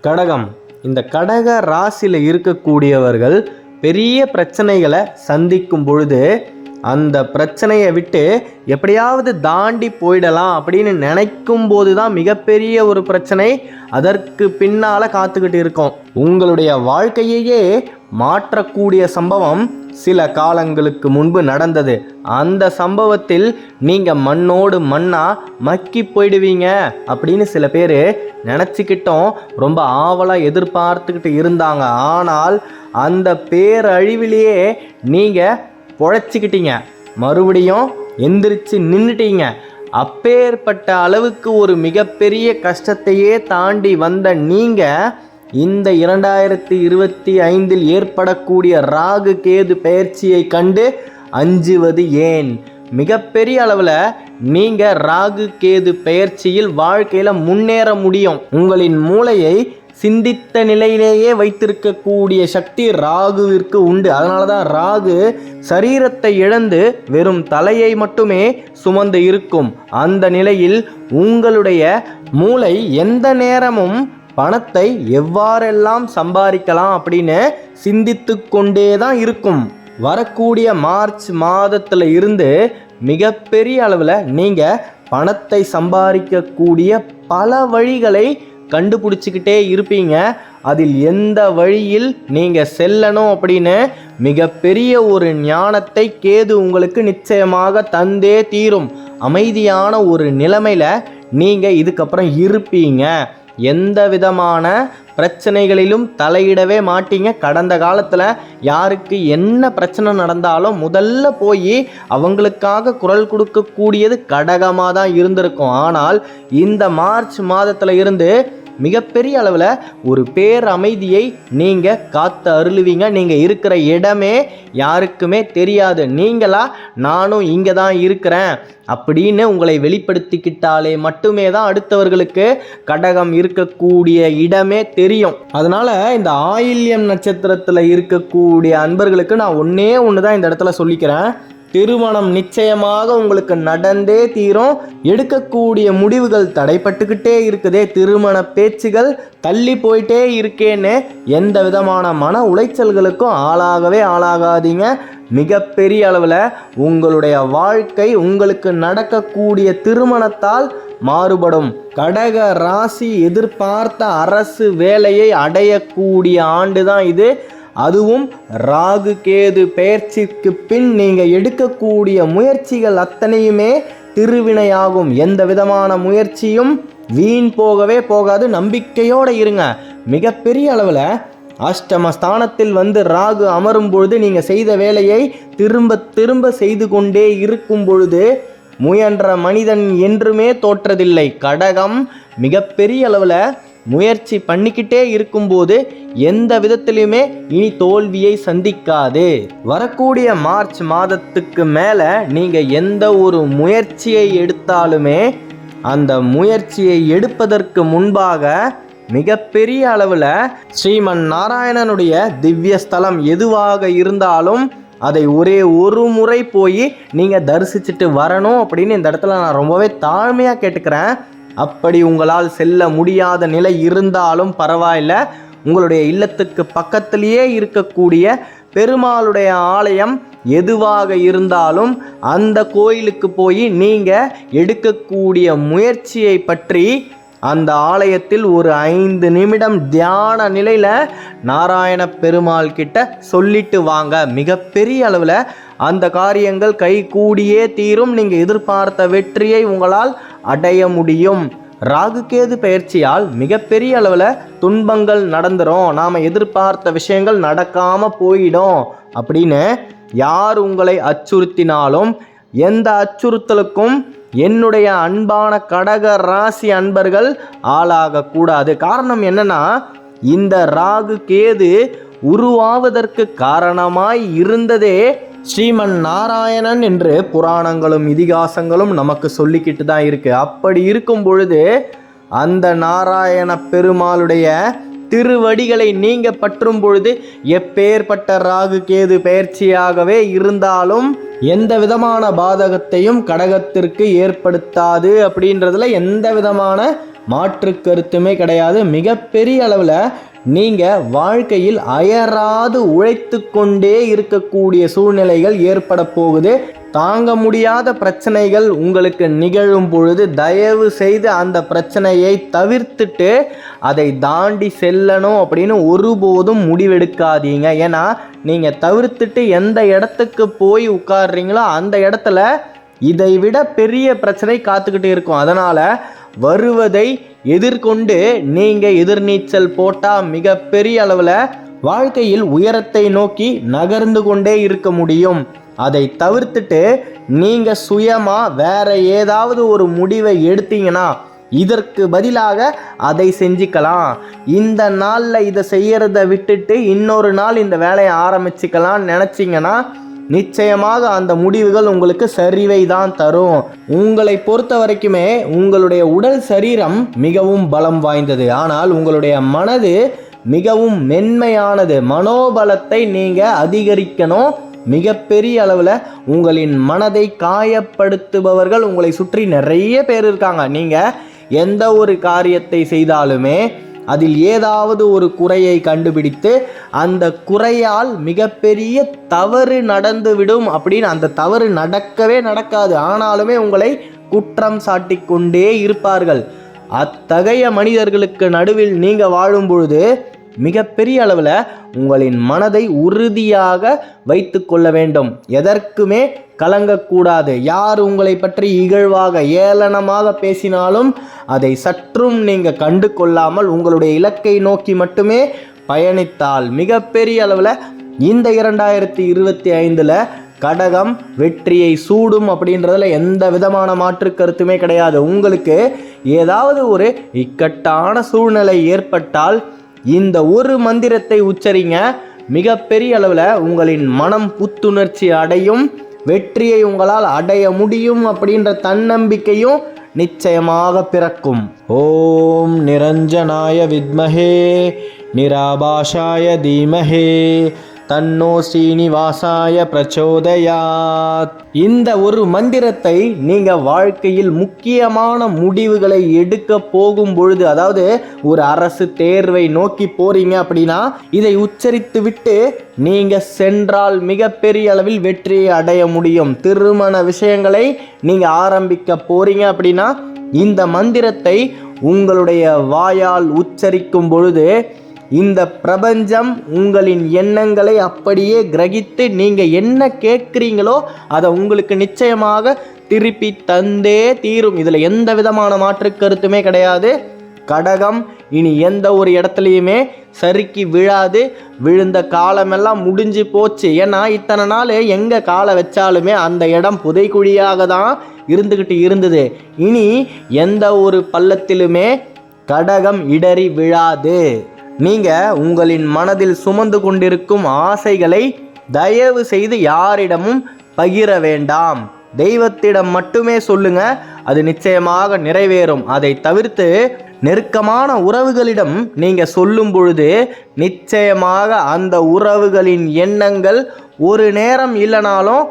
கடகம். இந்த கடக ராசியில் இருக்கக்கூடியவர்கள் பெரிய பிரச்சனைகளை சந்திக்கும் பொழுது அந்த பிரச்சனையை விட்டு எப்படியாவது தாண்டி போயிடலாம் அப்படின்னு நினைக்கும் போது தான் மிகப்பெரிய ஒரு பிரச்சனை. அதற்கு பின்னால் காத்துக்கிட்டு இருக்கோம். உங்களுடைய வாழ்க்கையையே மாற்றக்கூடிய சம்பவம் சில காலங்களுக்கு முன்பு நடந்தது. அந்த சம்பவத்தில் நீங்கள் மண்ணோடு மண்ணாக மக்கி போயிடுவீங்க அப்படின்னு சில பேர் நினச்சிக்கிட்டோம். ரொம்ப ஆவலாக எதிர்பார்த்துக்கிட்டு இருந்தாங்க. ஆனால் அந்த பேரழிவிலேயே நீங்கள் பொழைச்சிக்கிட்டீங்க. மறுபடியும் எந்திரிச்சு நின்றுட்டீங்க அப்பேற்பட்ட அளவுக்கு ஒரு மிகப்பெரிய கஷ்டத்தையே தாண்டி வந்த நீங்கள் இந்த இரண்டாயிரத்தி இருபத்தி ஐந்தில் ஏற்படக்கூடிய ராகு கேது பயிற்சியை கண்டு அஞ்சுவது ஏன்? மிகப்பெரிய அளவில் நீங்கள் ராகு கேது பயிற்சியில் வாழ்க்கையில் முன்னேற முடியும். உங்களின் மூளையை சிந்தித்த நிலையிலேயே வைத்திருக்கக்கூடிய சக்தி ராகுவிற்கு உண்டு. அதனால தான் ராகு சரீரத்தை இழந்து வெறும் தலையை மட்டுமே சுமந்து இருக்கும். அந்த நிலையில் உங்களுடைய மூளை எந்த நேரமும் பணத்தை எவ்வாறெல்லாம் சம்பாதிக்கலாம் அப்படின்னு சிந்தித்து கொண்டே தான் இருக்கும். வரக்கூடிய மார்ச் மாதத்தில் இருந்து மிகப்பெரிய அளவில் நீங்கள் பணத்தை சம்பாதிக்கக்கூடிய பல வழிகளை கண்டுபிடிச்சிக்கிட்டே இருப்பீங்க. அதில் எந்த வழியில் நீங்கள் செல்லணும் அப்படின்னு மிகப்பெரிய ஒரு ஞானத்தை கேது உங்களுக்கு நிச்சயமாக தந்தே தீரும். அமைதியான ஒரு நிலைமையில் நீங்கள் இதுக்கப்புறம் இருப்பீங்க. எந்த விதமான பிரச்சனைகளிலும் தலையிடவே மாட்டீங்க. கடந்த காலத்தில் யாருக்கு என்ன பிரச்சனை நடந்தாலும் முதல்ல போய் அவங்களுக்காக குரல் கொடுக்கக்கூடியது கடகமாக தான் இருந்திருக்கும். ஆனால் இந்த மார்ச் மாதத்தில் இருந்து மிகப்பெரிய அளவில் ஒரு பேர் அமைதியை நீங்கள் காத்து அருளுவீங்க. நீங்கள் இருக்கிற இடமே யாருக்குமே தெரியாது. நீங்களா நானும் இங்கே தான் இருக்கிறேன் அப்படின்னு உங்களை வெளிப்படுத்திக்கிட்டாலே மட்டுமே தான் அடுத்தவர்களுக்கு கடகம் இருக்கக்கூடிய இடமே தெரியும். அதனால் இந்த ஆயில்யம் நட்சத்திரத்தில் இருக்கக்கூடிய அன்பர்களுக்கு நான் ஒன்றே ஒன்று தான் இந்த இடத்துல சொல்லிக்கிறேன். திருமணம் நிச்சயமாக உங்களுக்கு நடந்தே தீரும். எடுக்கக்கூடிய முடிவுகள் தடைப்பட்டுக்கிட்டே இருக்குதே. திருமண பேச்சுகள் தள்ளி போயிட்டே இருக்கேன்னு எந்த விதமான மன உளைச்சல்களுக்கும் ஆளாகவே ஆளாகாதீங்க. மிகப்பெரிய அளவில் உங்களுடைய வாழ்க்கை உங்களுக்கு நடக்கக்கூடிய திருமணத்தால் மாறுபடும். கடக ராசி எதிர்பார்த்த அரசு வேலையை அடையக்கூடிய ஆண்டு தான் இது. அதுவும் ராகு கேது பெயர்ச்சிக்கு பின் நீங்கள் எடுக்கக்கூடிய முயற்சிகள் அத்தனையுமே திருவினையாகும். எந்த விதமான முயற்சியும் வீண் போகவே போகாது. நம்பிக்கையோடு இருங்க. மிகப்பெரிய அளவில் அஷ்டம ஸ்தானத்தில் வந்து ராகு அமரும் பொழுது நீங்கள் செய்த வேலையை திரும்ப திரும்ப செய்து கொண்டே இருக்கும் பொழுது முயன்ற மனிதன் என்றுமே தோற்றதில்லை. கடகம் மிகப்பெரிய அளவில் முயற்சி பண்ணிக்கிட்டே இருக்கும்போது எந்த விதத்திலையுமே இனி தோல்வியை சந்திக்காது. வரக்கூடிய மார்ச் மாதத்துக்கு மேலே நீங்கள் எந்த ஒரு முயற்சியை எடுத்தாலுமே அந்த முயற்சியை எடுப்பதற்கு முன்பாக மிகப்பெரிய அளவில் ஸ்ரீமன் நாராயணனுடைய திவ்ய ஸ்தலம் எதுவாக இருந்தாலும் அதை ஒரே ஒரு முறை போய் நீங்கள் தரிசிச்சுட்டு வரணும் அப்படின்னு இந்த இடத்துல நான் ரொம்பவே தாழ்மையாக கேட்டுக்கிறேன். அப்படி உங்களால் செல்ல முடியாத நிலை இருந்தாலும் பரவாயில்ல. உங்களுடைய இல்லத்துக்கு பக்கத்திலேயே இருக்கக்கூடிய பெருமாளுடைய ஆலயம் எதுவாக இருந்தாலும் அந்த கோயிலுக்கு போய் நீங்கள் எடுக்கக்கூடிய முயற்சியை பற்றி அந்த ஆலயத்தில் ஒரு ஐந்து நிமிடம் தியான நிலையில் நாராயண பெருமாள் கிட்ட சொல்லிட்டு வாங்க. மிகப்பெரிய அளவில் அந்த காரியங்கள் கை கூடியே தீரும். நீங்கள் எதிர்பார்த்த வெற்றியை உங்களால் அடைய முடியும். ராகுகேது பயிற்சியால் மிகப்பெரிய அளவில் துன்பங்கள் நடந்துரும். நாம் எதிர்பார்த்த விஷயங்கள் நடக்காமல் போயிடும். அப்படின்னு யார் உங்களை அச்சுறுத்தினாலும் எந்த அச்சுறுத்தலுக்கும் என்னுடைய அன்பான கடக ராசி அன்பர்கள் ஆளாகக்கூடாது காரணம் என்னன்னா இந்த ராகு கேது உருவாவதற்கு காரணமாய் இருந்ததே ஸ்ரீமன் நாராயணன் என்று புராணங்களும் இதிகாசங்களும் நமக்கு சொல்லிக்கிட்டு தான் இருக்கு. அப்படி இருக்கும் பொழுது அந்த நாராயண பெருமாளுடைய திருவடிகளை நீங்க பற்றும் பொழுது எப்பேற்பட்ட ராகு கேது பயிற்சியாகவே இருந்தாலும் எந்த விதமான பாதகத்தையும் கடகத்திற்கு ஏற்படுத்தாது அப்படின்றதுல எந்த விதமான மாற்று கருத்துமே கிடையாது. மிகப்பெரிய அளவில் நீங்கள் வாழ்க்கையில் அயராது உழைத்து கொண்டே இருக்கக்கூடிய சூழ்நிலைகள் ஏற்பட போகுது. தாங்க முடியாத பிரச்சனைகள் உங்களுக்கு நிகழும் பொழுது தயவு செய்து அந்த பிரச்சனையை தவிர்த்துட்டு அதை தாண்டி செல்லணும் அப்படின்னு ஒருபோதும் முடிவெடுக்காதீங்க. ஏன்னா நீங்கள் தவிர்த்துட்டு எந்த இடத்துக்கு போய் உட்காடுறீங்களோ அந்த இடத்துல இதை விட பெரிய பிரச்சனை காத்துக்கிட்டு இருக்கும். அதனால் வருவதை எதிர்கொண்டு நீங்கள் எதிர்நீச்சல் போட்டால் மிகப்பெரிய அளவில் வாழ்க்கையில் உயரத்தை நோக்கி நகர்ந்து கொண்டே இருக்க முடியும். அதை தவிர்த்துட்டு நீங்கள் சுயமாக வேற ஏதாவது ஒரு முடிவை எடுத்தீங்கன்னா இதற்கு பதிலாக அதை செஞ்சுக்கலாம். இந்த நாளில் இதை செய்கிறத விட்டுட்டு இன்னொரு நாள் இந்த வேலையை ஆரம்பிச்சுக்கலாம்னு நினச்சிங்கன்னா நிச்சயமாக அந்த முடிவுகள் உங்களுக்கு சரிவை தான் தரும். உங்களை பொறுத்த வரைக்குமே உங்களுடைய உடல் சரீரம் மிகவும் பலம் வாய்ந்தது. ஆனால் உங்களுடைய மனது மிகவும் மென்மையானது. மனோபலத்தை நீங்கள் அதிகரிக்கணும். மிகப்பெரிய அளவில் உங்களின் மனதை காயப்படுத்துபவர்கள் உங்களை சுற்றி நிறைய பேர் இருக்காங்க. நீங்கள் எந்த ஒரு காரியத்தை செய்தாலுமே அதில் ஏதாவது ஒரு குறையை கண்டுபிடித்து அந்த குறையால் மிகப்பெரிய தவறு நடந்துவிடும் அப்படின்னு அந்த தவறு நடக்கவே நடக்காது. ஆனாலுமே உங்களை குற்றம் சாட்டி கொண்டே இருப்பார்கள். அத்தகைய மனிதர்களுக்கு நடுவில் நீங்கள் வாழும் பொழுது மிகப்பெரிய அளவில் உங்களின் மனதை உறுதியாக வைத்து கொள்ள வேண்டும். எதற்குமே கலங்கக்கூடாது. யார் உங்களை பற்றி இகழ்வாக ஏளனமாக பேசினாலும் அதை சற்றும் நீங்கள் கண்டு கொள்ளாமல் உங்களுடைய இலக்கை நோக்கி மட்டுமே பயணித்தால் மிகப்பெரிய அளவில் இந்த இரண்டாயிரத்தி இருபத்தி ஐந்தில் கடகம் வெற்றியை சூடும் அப்படின்றதுல எந்த விதமான மாற்று கருத்துமே கிடையாது. உங்களுக்கு ஏதாவது ஒரு இக்கட்டான சூழ்நிலை ஏற்பட்டால் இந்த ஒரு மந்திரத்தை உச்சரிங்க. மிகப்பெரிய அளவில் உங்களின் மனம் புத்துணர்ச்சி அடையும். வெற்றியை உங்களால் அடைய முடியும் அப்படின்ற தன்னம்பிக்கையும் நிச்சயமாக பிறக்கும். ஓம் நிரஞ்சனாய வித்மஹே நிராபாஷாய தீமஹே. தன்னோ ஸ்ரீனிவாசாய பிரச்சோதயாத். இந்த ஒரு மந்திரத்தை நீங்க வாழ்க்கையில் முக்கியமான முடிவுகளை எடுக்க போகும் பொழுது அதாவது ஒரு அரசு தேர்வை நோக்கி போறீங்க அப்படின்னா இதை உச்சரித்து விட்டு நீங்க சென்றால் மிகப்பெரிய அளவில் வெற்றியை அடைய முடியும். திருமண விஷயங்களை நீங்க ஆரம்பிக்க போறீங்க அப்படின்னா இந்த மந்திரத்தை உங்களுடைய வாயால் உச்சரிக்கும் பொழுது இந்த பிரபஞ்சம் உங்களின் எண்ணங்களை அப்படியே கிரகித்து நீங்கள் என்ன கேட்குறீங்களோ அதை உங்களுக்கு நிச்சயமாக திருப்பி தந்தே தீரும். இதில் எந்த விதமான மாற்று கருத்துமே கிடையாது. கடகம் இனி எந்த ஒரு இடத்துலையுமே சறுக்கி விழாது. விழுந்த காலமெல்லாம் முடிஞ்சு போச்சு. ஏன்னா இத்தனை நாள் எங்கே காலை வச்சாலுமே அந்த இடம் புதைக்குழியாக தான் இருந்துக்கிட்டு இருந்தது. இனி எந்த ஒரு பள்ளத்திலுமே கடகம் இடறி விழாது. நீங்கள் உங்களின் மனதில் சுமந்து கொண்டிருக்கும் ஆசைகளை தயவு செய்து யாரிடமும் பகிர வேண்டாம். தெய்வத்திடம் மட்டுமே சொல்லுங்க அது நிச்சயமாக நிறைவேறும். அதை தவிர்த்து நெருக்கமான உறவுகளிடம் நீங்க சொல்லும் பொழுது நிச்சயமாக அந்த உறவுகளின் எண்ணங்கள் ஒரு நேரம் இல்லைனாலும்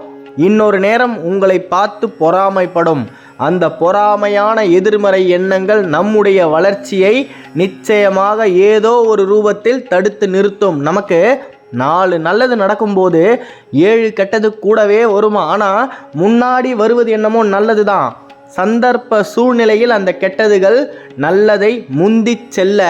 இன்னொரு நேரம் உங்களை பார்த்து பொறாமைப்படும். அந்த பொறாமையான எதிர்மறை எண்ணங்கள் நம்முடைய வளர்ச்சியை நிச்சயமாக ஏதோ ஒரு ரூபத்தில் தடுத்து நிறுத்தும். நமக்கு நாலு நல்லது நடக்கும்போது ஏழு கெட்டது கூடவே வருமா? ஆனால் முன்னாடி வருவது என்னமோ நல்லது தான் சந்தர்ப்ப சூழ்நிலையில் அந்த கெட்டதுகள் நல்லதை முந்திச் செல்ல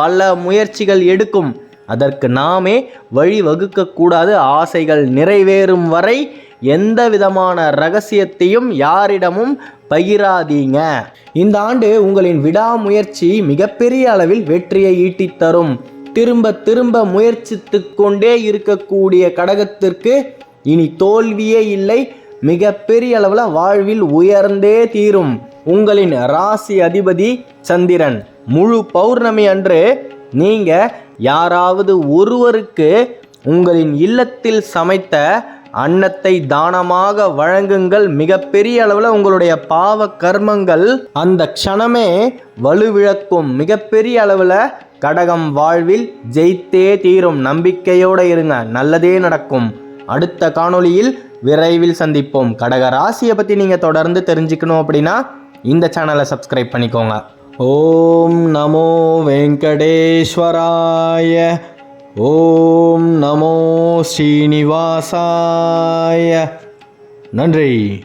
பல முயற்சிகள் எடுக்கும். அதற்கு நாமே வழி வகுக்கக்கூடாது ஆசைகள் நிறைவேறும் வரை எந்த விதமான ரகசியத்தையும் யாரிடமும் பகிராதீங்க. இந்த ஆண்டு உங்களின் விடாமுயற்சி மிகப்பெரிய அளவில் வெற்றியை ஈட்டித் தரும் திரும்ப திரும்ப முயற்சித்து கொண்டே இருக்கக்கூடிய கடகத்திற்கு இனி தோல்வியே இல்லை. மிகப்பெரிய அளவில் வாழ்வில் உயர்ந்தே தீரும். உங்களின் ராசி அதிபதி சந்திரன் முழு பௌர்ணமி அன்று நீங்க யாராவது ஒருவருக்கு உங்களின் இல்லத்தில் சமைத்த அன்னத்தை தானமாக வழங்குங்கள். மிகப்பெரிய அளவில் உங்களுடைய பாவ கர்மங்கள் அந்த க்ஷணமே வலுவிழக்கும். மிகப்பெரிய அளவில் கடகம் வாழ்வில் ஜெயித்தே தீரும். நம்பிக்கையோடு இருங்க. நல்லதே நடக்கும். அடுத்த காணொளியில் விரைவில் சந்திப்போம். கடக ராசியை பற்றி நீங்கள் தொடர்ந்து தெரிஞ்சுக்கணும் அப்படின்னா இந்த சேனலை சப்ஸ்கிரைப் பண்ணிக்கோங்க. ஓம் நமோ வெங்கடேஸ்வராய ஓம் நமோ ஸ்ரீனிவாசாய நன்றி.